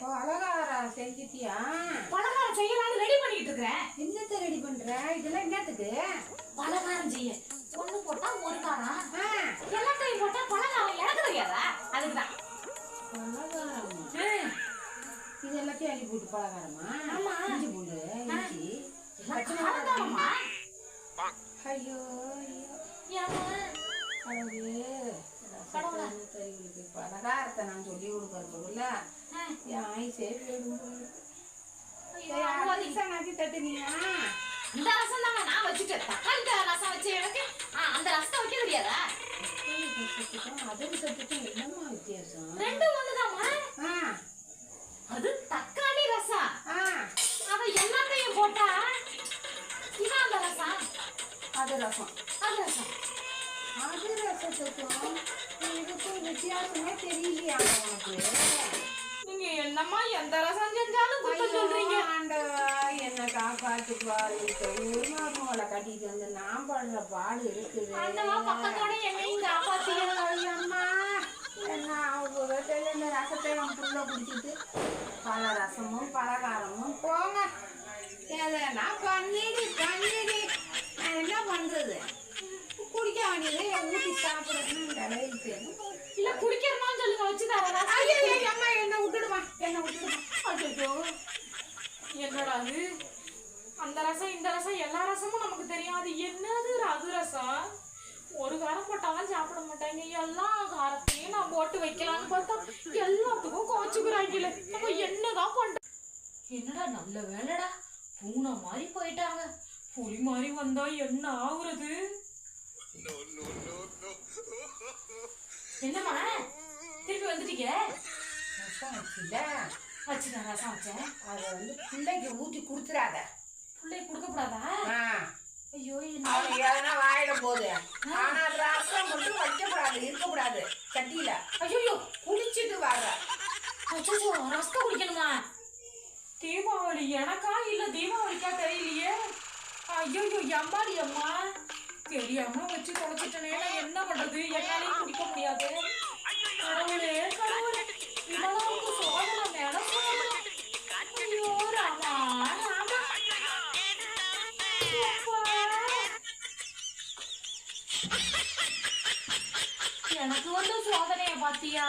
பலகாரம் செஞ்சிட்டியா? பலகாரம் செய்யலாம்னு ரெடி பண்ணிட்டு இருக்கிறேன் என்னத்த ரெடி பண்ற? இதெல்லாம் என்னத்துக்கு? பலகாரம் செய்ய. ஒண்ணு போட்டா ஒரு காரம். எல்லாத்தையும் போட்டா பலகாரம். எனக்கு தெரியாதா? அதுக்குதான். பலகாரமா. இது எல்லாத்தையும் அள்ளி போட்டு பலகாரமா? ஆமா. இஞ்சி பூண்டு இஞ்சி. காரம்தானம்மா. ஐயோ ஐயோ. ஏம்மா? பலகாரத்தை நான் சொல்லி கொடுக்கறதுக்குள்ள அதிர்ஷ்டம் நச்சு தட்டுனியா? இந்த ரசம் தாங்க நான் வச்சுட்டேன் தக்காளி ரசம் வச்சு எனக்கு? ஆ, அந்த ரசத்தை வைக்க தெரியாதா அதில் சத்துக்கும் வித்தியாசம்? ரெண்டு ஒண்ணுதாம்மா. ஆ. அது தக்காளி ரசம். ஆ. அவ எல்லாத்தையும் போட்டா இதான் அந்த ரசம். அது ரசம். அது ரசம். அது ரசத்துக்கும் இதுக்கும் வித்தியாசமே தெரியலையா நீங்க என்னம்மா எந்த ரசம் செஞ்சாலும் குத்தம் சொல்றீங்க? என்னை மருமகளை கட்டிட்டு வந்து நான் படுற பாடு இருக்குது. பக்கத்தோட என்னையும் காப்பாத்திக்கணும் ஐயம்மா, என்ன அவங்க இந்த ரசத்தை என் புள்ள குடிச்சிட்டு பல ரசமும் பலகாரமும் போங்க. எதனா பண்ணிடு பண்ணிடு என்ன பண்றது? குடிக்க வேண்டியது ஊற்றி சாப்பிடணும் தலையில் இல்ல குடிக்கிறமான்னு சொல்லுங்க வச்சு தரேன் ரசம். ஐயோ அம்மா என்ன விட்டுடுமா என்ன விட்டுடுமா. என்னடா அது அந்த ரசம் இந்த ரசம் எல்லா ரசமும் நமக்கு தெரியும் அது என்னது அது ரசம்? ஒரு காரம் போட்டாலும் சாப்பிட மாட்டாங்க. எல்லா காரத்தையும் நான் போட்டு வைக்கலாம்னு பார்த்தா எல்லாத்துக்கும் கோச்சுக்கிறாங்கல நம்ம என்னதான் பண்ற என்னடா நல்ல வேலைடா. பூனை மாதிரி போயிட்டாங்க. புலி மாதிரி வந்தா என்ன ஆகுறது? திருப்பி வந்துட்டீங்க? ரசம் வச்சுல வச்சுதான் ரசம் வச்சேன் அதை வந்து பிள்ளைக்கு ஊற்றி கொடுத்துறாத பிள்ளை கொடுக்கப்படாதா? ஆ. ஐயோ என்ன? அவனுக்கு எதனா வாயிட போகுது ஆனா ரசம் மட்டும் வைக்கக்கூடாது இருக்கக்கூடாது. சட்டியில. ஐயோ குடிச்சிட்டு வர்ற. அச்சோ ரசத்தை குடிக்கணுமா? தீபாவளி எனக்கா இல்ல தீபாவளிக்கா தெரியலையே. ஐயோ எம்மாடி அம்மா? தெரியாம வச்சு தொலைச்சிட்டனே என்ன பண்றது? என்னாலையும் குடிக்க முடியாது. எனக்கு வந்து சோதனைய பாத்தியா